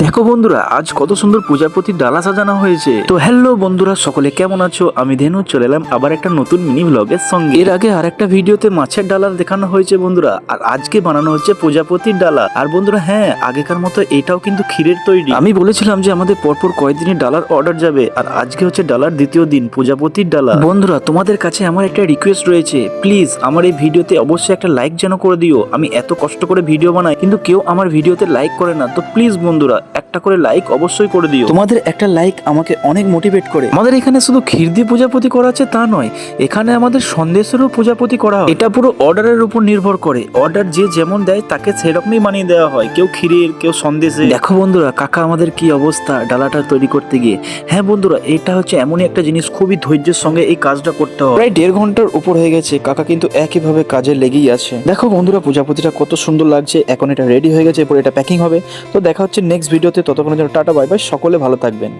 দেখো বন্ধুরা, আজ কত সুন্দর প্রজাপতির ডালা সাজানো হয়েছে। তো হ্যালো বন্ধুরা, সকলে কেমন আছো? আমি ধেনু, চলে এলাম আবার একটা নতুন মিনি ব্লগের সঙ্গে। এর আগে আর একটা ভিডিওতে মাছের ডালার দেখানো হয়েছে বন্ধুরা, আর আজকে বানানো হচ্ছে প্রজাপতির ডালা। আর বন্ধুরা হ্যাঁ আগেকার মতো এটাও কিন্তু ক্ষীরের তৈরি। আমি বলেছিলাম যে আমাদের পরপর কয়েকদিনই ডালার অর্ডার যাবে, আর আজকে হচ্ছে ডালার দ্বিতীয় দিন প্রজাপতির ডালা। বন্ধুরা, তোমাদের কাছে আমার একটা রিকোয়েস্ট রয়েছে। প্লিজ আমার এই ভিডিওতে অবশ্যই একটা লাইক যেন করে দিও। আমি এত কষ্ট করে ভিডিও বানাই, কিন্তু কেউ আমার ভিডিওতে লাইক করে না। তো প্লিজ বন্ধুরা একটা করে লাইক অবশ্যই করে দিও। তোমাদের একটা লাইক আমাকে অনেক মোটিভেট করে। আমাদের এখানে শুধু ক্ষীর দিয়ে পূজাপতি করা আছে তা নয় এখানে আমাদের সন্দেশেরও পূজাপতি করা হয়। এটা পুরো অর্ডারের উপর নির্ভর করে। অর্ডার যে যেমন দেয় তাকে সেরকমই বানিয়ে দেওয়া হয়। কেউ ক্ষীরের কেউ সন্দেশে দেখো বন্ধুরা কাকা আমাদের কি অবস্থা ডালাটা তৈরি করতে গিয়ে? হ্যাঁ বন্ধুরা এটা হচ্ছে এমনই একটা জিনিস খুবই ধৈর্যের সঙ্গে এই কাজটা করতে হয়। প্রায় দেড় ঘণ্টার উপর হয়ে গেছে কাকা কিন্তু একইভাবে কাজে লেগেই আছে। দেখো বন্ধুরা পূজাপতিটা কত সুন্দর লাগছে এখন এটা রেডি হয়ে গেছে এরপর এটা প্যাকিং হবে। তো দেখা হচ্ছে নেক্সট ভিডিওতে ততক্ষণের জন্য টাটা বাই বাই। সকলে ভালো থাকবেন।